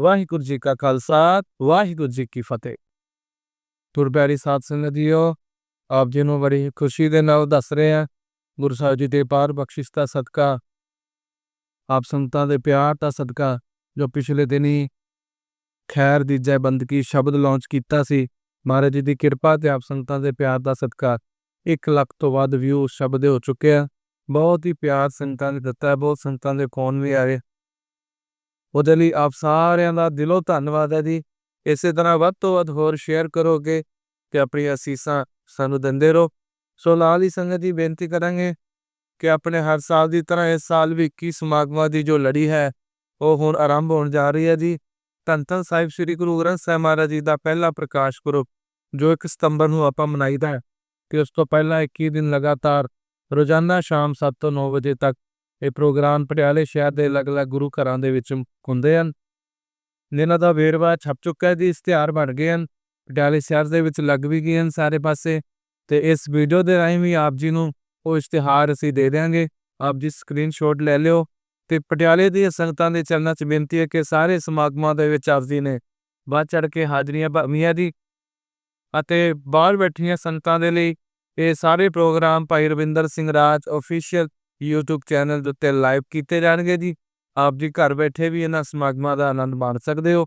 ਵਾਹਿਗੁਰੂ ਜੀ ਕਾ ਖਾਲਸਾ ਵਾਹਿਗੁਰੂ ਜੀ ਕੀ ਫਤਿਹ ਤੁਰ ਪਿਆਰੀ ਸਾਧ ਸੰਗਤ ਜੀਓ ਆਪ ਜੀ ਨੂੰ ਬੜੀ ਖੁਸ਼ੀ ਦੇ ਨਾਲ ਦੱਸ ਰਹੇ ਆ ਗੁਰੂ ਸਾਹਿਬ ਜੀ ਦੇ ਪਾਰ ਬਖਸ਼ਿਸ਼ ਦਾ ਸਦਕਾ ਆਪ ਸੰਤਾਂ ਦੇ ਪਿਆਰ ਦਾ ਸਦਕਾ ਜੋ ਪਿਛਲੇ ਦਿਨੀ ਖੈਰ ਦੀ ਜੈ ਬੰਦਗੀ ਸ਼ਬਦ ਲਾਂਚ ਕੀਤਾ ਸੀ ਮਹਾਰਾਜ ਜੀ ਦੀ ਕਿਰਪਾ ਤੇ ਆਪ ਸੰਤਾਂ ਦੇ ਪਿਆਰ ਦਾ ਸਦਕਾ 1 ਲੱਖ ਤੋਂ ਵੱਧ ਵਿਊ ਸ਼ਬਦ ਦੇ ਹੋ ਚੁੱਕੇ ਆ ਬਹੁਤ ਹੀ ਪਿਆਰ ਸੰਤਾਂ ਨੇ ਦਿੱਤਾ ਬਹੁਤ ਸੰਤਾਂ ਦੇ ਫੋਨ ਵੀ ਆਏ ਉਹਦੇ ਲਈ ਆਪ ਸਾਰਿਆਂ ਦਾ ਦਿਲੋਂ ਧੰਨਵਾਦ ਹੈ ਜੀ। ਇਸੇ ਤਰ੍ਹਾਂ ਵੱਧ ਤੋਂ ਵੱਧ ਹੋਰ ਸ਼ੇਅਰ ਕਰੋਗੇ ਤੇ ਆਪਣੀਆਂ ਅਸੀਸਾਂ ਸਾਨੂੰ ਦਿੰਦੇ ਰਹੋ। ਸੋ ਨਾਲ ਹੀ ਸੰਗਤ ਜੀ ਬੇਨਤੀ ਕਰਾਂਗੇ ਕਿ ਆਪਣੇ ਹਰ ਸਾਲ ਦੀ ਤਰ੍ਹਾਂ ਇਸ ਸਾਲ ਵੀ 21 ਸਮਾਗਮਾਂ ਦੀ ਜੋ ਲੜੀ ਹੈ, ਉਹ ਹੁਣ ਆਰੰਭ ਹੋਣ ਜਾ ਰਹੀ ਹੈ ਜੀ। ਧੰਨ ਧੰਨ ਸਾਹਿਬ ਸ੍ਰੀ ਗੁਰੂ ਗ੍ਰੰਥ ਸਾਹਿਬ ਮਹਾਰਾਜ ਜੀ ਦਾ ਪਹਿਲਾ ਪ੍ਰਕਾਸ਼ ਪੁਰਬ, ਜੋ 1 ਸਤੰਬਰ ਨੂੰ ਆਪਾਂ ਮਨਾਈਦਾ ਹੈ। ਕਿ ਉਸ ਤੋਂ ਪਹਿਲਾਂ 21 ਦਿਨ ਲਗਾਤਾਰ ਰੋਜ਼ਾਨਾ ਸ਼ਾਮ 7 ਤੋਂ 9 ਵਜੇ ਤੱਕ ਇਹ ਪ੍ਰੋਗਰਾਮ ਪਟਿਆਲੇ ਸ਼ਹਿਰ ਦੇ ਅਲੱਗ-ਅਲੱਗ ਗੁਰੂ ਘਰਾਂ ਦੇ ਵਿੱਚ ਹੁੰਦੇ ਹਨ। ਜਿਨ੍ਹਾਂ ਦਾ ਵੇਰਵਾ ਛਪ ਚੁੱਕਾ ਹੈ ਜੀ, ਇਸ਼ਤਿਹਾਰ ਬਣ ਗਏ ਹਨ। ਪਟਿਆਲੇ ਸ਼ਹਿਰ ਦੇ ਵਿੱਚ ਲੱਗ ਵੀ ਗਏ ਹਨ ਸਾਰੇ ਪਾਸੇ। ਤੇ ਇਸ ਵੀਡੀਓ ਦੇ ਰਾਹੀਂ ਵੀ ਆਪ ਜੀ ਨੂੰ ਉਹ ਇਸ਼ਤਿਹਾਰ ਅਸੀਂ ਦੇ ਦੇਵਾਂਗੇ ਆਪ ਜੀ ਸਕਰੀਨਸ਼ਾਟ ਲੈ ਲਿਓ। ਤੇ ਪਟਿਆਲੇ ਦੀਆਂ ਸੰਗਤਾਂ ਦੇ ਚਰਨਾਂ 'ਚ ਬੇਨਤੀ ਹੈ ਕਿ ਸਾਰੇ ਸਮਾਗਮਾਂ ਦੇ ਵਿੱਚ ਆਪ ਜੀ ਨੇ ਵੱਧ ਚੜ ਕੇ ਹਾਜ਼ਰੀਆਂ ਭਰਨੀਆਂ ਦੀ ਅਤੇ ਬਾਹਰ ਬੈਠੀਆਂ ਸੰਗਤਾਂ ਦੇ ਲਈ ਇਹ ਸਾਰੇ programme Bhai Ravinder Singh Raj official YouTube channel ਦੇ ਉੱਤੇ ਲਾਈਵ ਕੀਤੇ ਜਾਣਗੇ ਜੀ। ਆਪ ਜੀ ਘਰ ਬੈਠੇ ਵੀ ਇਹਨਾਂ ਸਮਾਗਮਾਂ ਦਾ ਆਨੰਦ ਮਾਣ ਸਕਦੇ ਹੋ।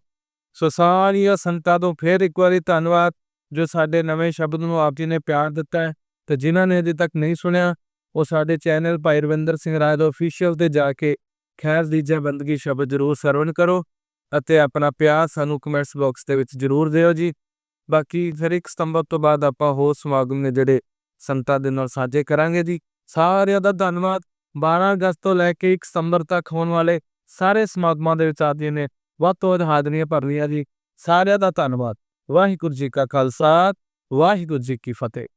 ਸੋ ਸਾਰੀਆਂ ਸੰਤਾਂ ਤੋਂ ਫਿਰ ਇੱਕ ਵਾਰੀ ਧੰਨਵਾਦ। ਜੋ ਸਾਡੇ ਨਵੇਂ ਸ਼ਬਦ ਨੂੰ ਆਪ ਜੀ ਨੇ ਪਿਆਰ ਦਿੱਤਾ ਹੈ ਤੇ ਜਿਨ੍ਹਾਂ ਨੇ ਅਜੇ ਤੱਕ ਨਹੀਂ ਸੁਣਿਆ, ਉਹ ਸਾਡੇ ਚੈਨਲ ਭਾਈ ਰਵਿੰਦਰ ਸਿੰਘ ਰਾਜ ਅਫੀਸ਼ੀਅਲ ਤੇ ਜਾ ਕੇ ਖੈਰ ਦੀ ਜੈ ਸ਼ਬਦ ਜ਼ਰੂਰ ਸਰਵਣ ਕਰੋ ਅਤੇ ਆਪਣਾ ਪਿਆਰ ਸਾਨੂੰ ਕਮੈਂਟਸ ਬਾਕਸ ਦੇ ਵਿੱਚ ਜ਼ਰੂਰ ਦਿਓ ਜੀ। ਬਾਕੀ ਫਿਰ 1 ਸਤੰਬਰ ਤੋਂ ਬਾਅਦ ਆਪਾਂ ਹੋਰ ਸਮਾਗਮ ਨੇ ਜਿਹੜੇ ਸੰਤਾਂ ਦੇ ਨਾਲ ਸਾਂਝੇ ਕਰਾਂਗੇ ਜੀ। ਸਾਰਿਆਂ ਦਾ ਧੰਨਵਾਦ। 12 ਅਗਸਤ ਤੋਂ ਲੈ ਕੇ 1 ਸਤੰਬਰ ਤੱਕ ਹੋਣ ਵਾਲੇ ਸਾਰੇ ਸਮਾਗਮਾਂ ਦੇ ਵਿੱਚ ਆਦੀਆਂ ਨੇ ਵੱਧ ਤੋਂ ਵੱਧ ਹਾਜ਼ਰੀਆਂ ਭਰਨੀਆਂ ਜੀ। ਸਾਰਿਆਂ ਦਾ ਧੰਨਵਾਦ। ਵਾਹਿਗੁਰੂ ਜੀ ਕਾ ਖਾਲਸਾ, ਵਾਹਿਗੁਰੂ ਜੀ ਕੀ ਫਤਿਹ।